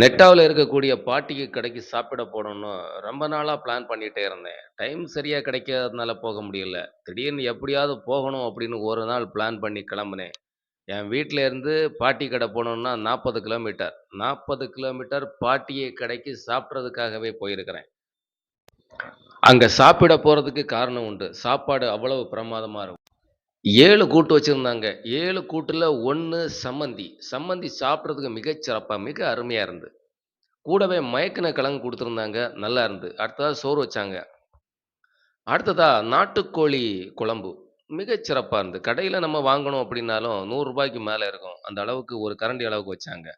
நெட்டாவில் இருக்கக்கூடிய பாட்டிக்கு கடைக்கு சாப்பிட போகணும்னு ரொம்ப நாளாக பிளான் பண்ணிகிட்டே இருந்தேன். டைம் சரியாக கிடைக்காததுனால போக முடியல. திடீர்னு எப்படியாவது போகணும் அப்படின்னு ஒரு நாள் பிளான் பண்ணி கிளம்புனேன். என் வீட்டில் இருந்து பாட்டி கடை போகணுன்னா நாற்பது கிலோமீட்டர். 40 கிலோமீட்டர் பாட்டியை கடைக்கு சாப்பிட்றதுக்காகவே போயிருக்கிறேன். அங்கே சாப்பிட போகிறதுக்கு காரணம் உண்டு. சாப்பாடு அவ்வளவு பிரமாதமாக இருக்கும். ஏழு கூட்டு வச்சுருந்தாங்க ஏழு கூட்டில் ஒன்று சம்மந்தி. சம்மந்தி சாப்பிட்றதுக்கு மிகச் சிறப்பாக மிக அருமையாக இருந்து கூடவே மயக்குன கிழங்கு கொடுத்துருந்தாங்க நல்லா இருந்து அடுத்ததாக சோறு வச்சாங்க. அடுத்ததா நாட்டுக்கோழி குழம்பு. மிகச் சிறப்பாக இருந்தது. கடையில் நம்ம வாங்கணும் அப்படின்னாலும் நூறுரூபாய்க்கு மேலே இருக்கும். அந்த அளவுக்கு ஒரு கரண்டி அளவுக்கு வச்சாங்க.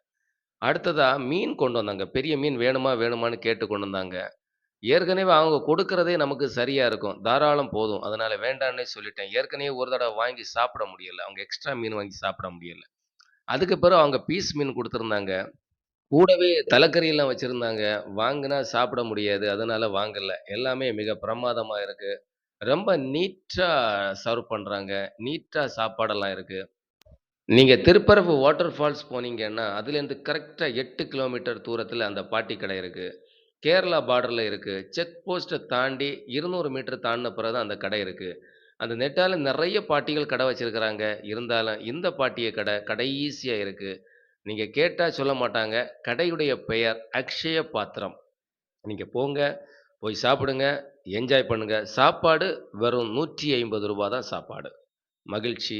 அடுத்ததாக மீன் கொண்டு வந்தாங்க. பெரிய மீன் வேணுமா, வேணுமான்னு கேட்டு கொண்டு வந்தாங்க. ஏற்கனவே அவங்க கொடுக்கறதே நமக்கு சரியா இருக்கும். தாராளம் போதும். அதனால வேண்டான்னே சொல்லிட்டேன். ஏற்கனவே ஒரு தடவை வாங்கி சாப்பிட முடியல. அவங்க எக்ஸ்ட்ரா மீன் வாங்கி சாப்பிட முடியல. அதுக்கு பிறகு அவங்க பீஸ் மீன் கொடுத்துருந்தாங்க கூடவே தலைக்கறியெல்லாம் வச்சுருந்தாங்க வாங்கினா சாப்பிட முடியாது. அதனால வாங்கல. எல்லாமே மிக பிரமாதமாக இருக்கு. ரொம்ப நீட்டாக சர்வ் பண்ணுறாங்க நீட்டாக சாப்பாடெல்லாம் இருக்குது நீங்கள் திருப்பரப்பு வாட்டர் ஃபால்ஸ் போனீங்கன்னா, அதுலேருந்து கரெக்டாக எட்டு கிலோமீட்டர் தூரத்தில் அந்த பாட்டி கடை இருக்குது கேரளா பார்டரில் இருக்குது செக் போஸ்ட்டை தாண்டி 200 மீட்டர் தாண்டின பிறகு தான் அந்த கடை இருக்குது அந்த நெட்டால் நிறைய பாட்டிகள் கடை வச்சுருக்கிறாங்க இருந்தாலும் இந்த பாட்டிய கடை கடை ஈஸியாக இருக்குது நீங்கள் கேட்டால் சொல்ல மாட்டாங்க. கடையுடைய பெயர் அக்ஷய பாத்திரம். நீங்கள் போங்க. போய் சாப்பிடுங்க. என்ஜாய் பண்ணுங்கள் சாப்பாடு வெறும் நூற்றி ஐம்பது ரூபா தான் சாப்பாடு. மகிழ்ச்சி.